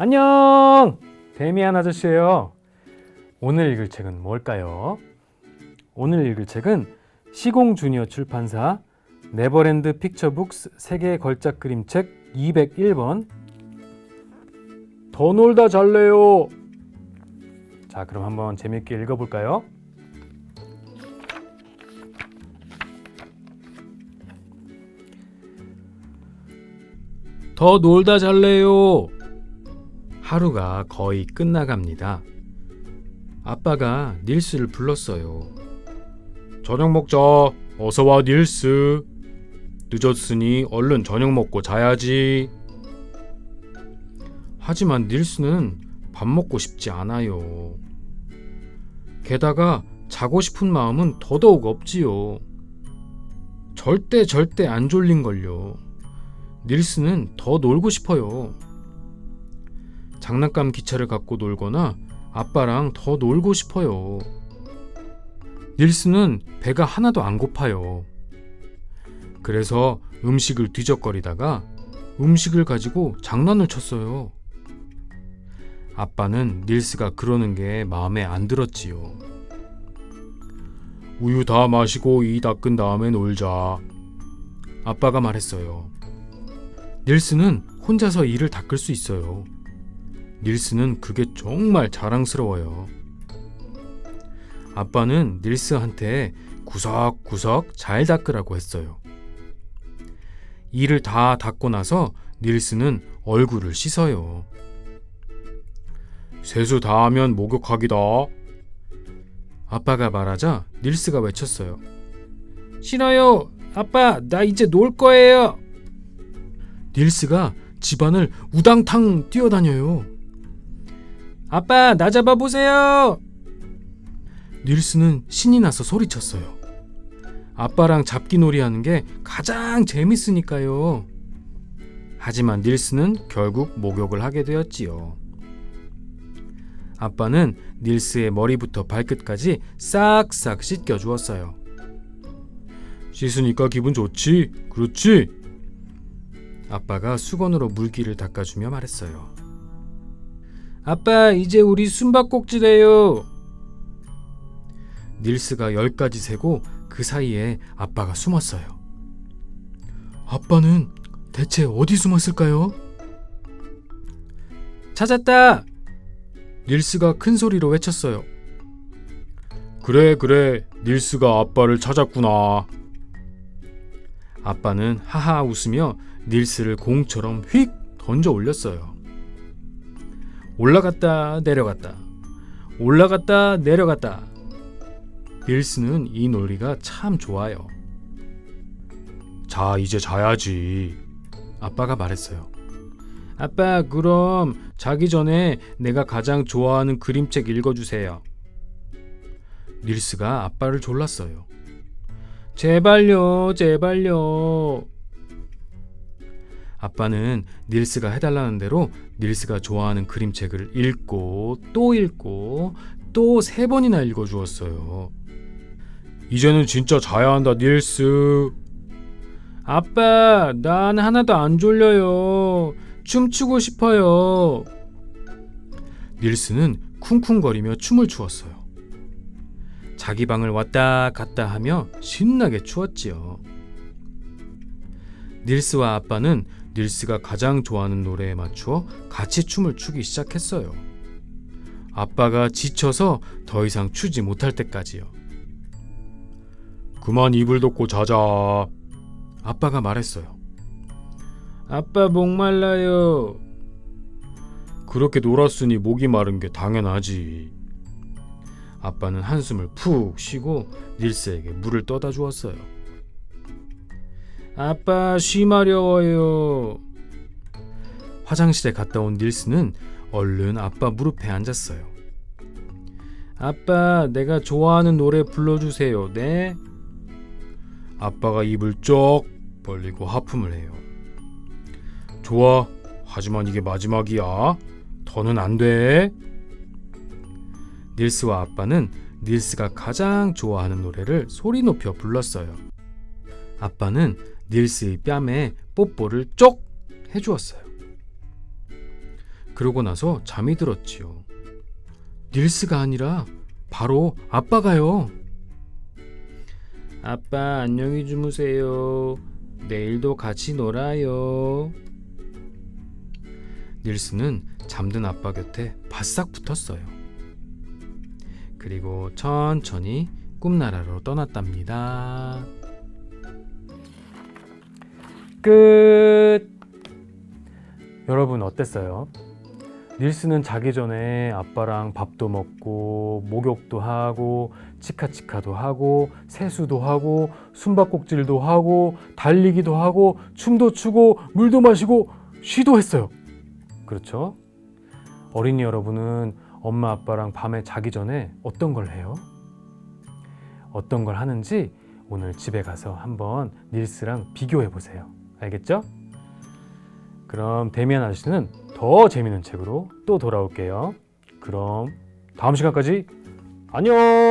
안녕! 데미안 아저씨예요. 오늘 읽을 책은 뭘까요? 오늘 읽을 책은 시공 주니어 출판사 네버랜드 픽처북스 세계 걸작 그림책 201번 더 놀다 잘래요. 자, 그럼 한번 재밌게 읽어 볼까요? 더 놀다 잘래요. 하루가 거의 끝나갑니다. 아빠가 닐스를 불렀어요. 저녁 먹자. 어서 와 닐스. 늦었으니 얼른 저녁 먹고 자야지. 하지만 닐스는 밥 먹고 싶지 않아요. 게다가 자고 싶은 마음은 더더욱 없지요. 절대 절대 안 졸린걸요. 닐스는 더 놀고 싶어요. 장난감 기차를 갖고 놀거나 아빠랑 더 놀고 싶어요. 닐스는 배가 하나도 안 고파요. 그래서 음식을 뒤적거리다가 음식을 가지고 장난을 쳤어요. 아빠는 닐스가 그러는 게 마음에 안 들었지요. 우유 다 마시고 이 닦은 다음에 놀자. 아빠가 말했어요. 닐스는 혼자서 이를 닦을 수 있어요. 닐스는 그게 정말 자랑스러워요. 아빠는 닐스한테 구석구석 잘 닦으라고 했어요. 이를 다 닦고 나서 닐스는 얼굴을 씻어요. 세수 다 하면 목욕하기다. 아빠가 말하자 닐스가 외쳤어요. 싫어요. 아빠, 나 이제 놀 거예요. 닐스가 집안을 우당탕 뛰어다녀요. 아빠, 나 잡아보세요. 닐스는 신이 나서 소리쳤어요. 아빠랑 잡기놀이 하는 게 가장 재밌으니까요. 하지만 닐스는 결국 목욕을 하게 되었지요. 아빠는 닐스의 머리부터 발끝까지 싹싹 씻겨 주었어요. 씻으니까 기분 좋지? 그렇지? 아빠가 수건으로 물기를 닦아주며 말했어요. 아빠, 이제 우리 숨바꼭질해요. 닐스가 열까지 세고 그 사이에 아빠가 숨었어요. 아빠는 대체 어디 숨었을까요? 찾았다! 닐스가 큰 소리로 외쳤어요. 그래, 그래. 닐스가 아빠를 찾았구나. 아빠는 하하 웃으며 닐스를 공처럼 휙 던져 올렸어요. 올라갔다 내려갔다. 올라갔다 내려갔다. 닐스는 이 놀이가 참 좋아요. 자, 이제 자야지. 아빠가 말했어요. 아빠, 그럼 자기 전에 내가 가장 좋아하는 그림책 읽어주세요. 닐스가 아빠를 졸랐어요. 제발요, 제발요. 아빠는 닐스가 해달라는 대로 닐스가 좋아하는 그림책을 읽고 또 읽고 또 세 번이나 읽어주었어요. 이제는 진짜 자야 한다, 닐스. 아빠, 난 하나도 안 졸려요. 춤추고 싶어요. 닐스는 쿵쿵거리며 춤을 추었어요. 자기 방을 왔다 갔다 하며 신나게 추었지요. 닐스와 아빠는 닐스가 가장 좋아하는 노래에 맞추어 같이 춤을 추기 시작했어요. 아빠가 지쳐서 더 이상 추지 못할 때까지요. 그만 이불 덮고 자자. 아빠가 말했어요. 아빠 목말라요. 그렇게 놀았으니 목이 마른 게 당연하지. 아빠는 한숨을 푹 쉬고 닐스에게 물을 떠다 주었어요. 아빠 쉬 마려워요. 화장실에 갔다 온 닐스는 얼른 아빠 무릎에 앉았어요. 아빠, 내가 좋아하는 노래 불러주세요. 네? 아빠가 입을 쩍 벌리고 하품을 해요. 좋아. 하지만 이게 마지막이야. 더는 안 돼. 닐스와 아빠는 닐스가 가장 좋아하는 노래를 소리 높여 불렀어요. 아빠는 닐스의 뺨에 뽀뽀를 쪽 해주었어요. 그러고 나서 잠이 들었지요. 닐스가 아니라 바로 아빠가요. 아빠 안녕히 주무세요. 내일도 같이 놀아요. 닐스는 잠든 아빠 곁에 바싹 붙었어요. 그리고 천천히 꿈나라로 떠났답니다. 끝. 여러분 어땠어요? 닐스는 자기 전에 아빠랑 밥도 먹고 목욕도 하고 치카치카도 하고 세수도 하고 숨바꼭질도 하고 달리기도 하고 춤도 추고 물도 마시고 쉬도 했어요. 그렇죠? 어린이 여러분은 엄마 아빠랑 밤에 자기 전에 어떤 걸 해요? 어떤 걸 하는지 오늘 집에 가서 한번 닐스랑 비교해 보세요. 알겠죠? 그럼 데미안 아저씨는 더 재밌는 책으로 또 돌아올게요. 그럼 다음 시간까지 안녕!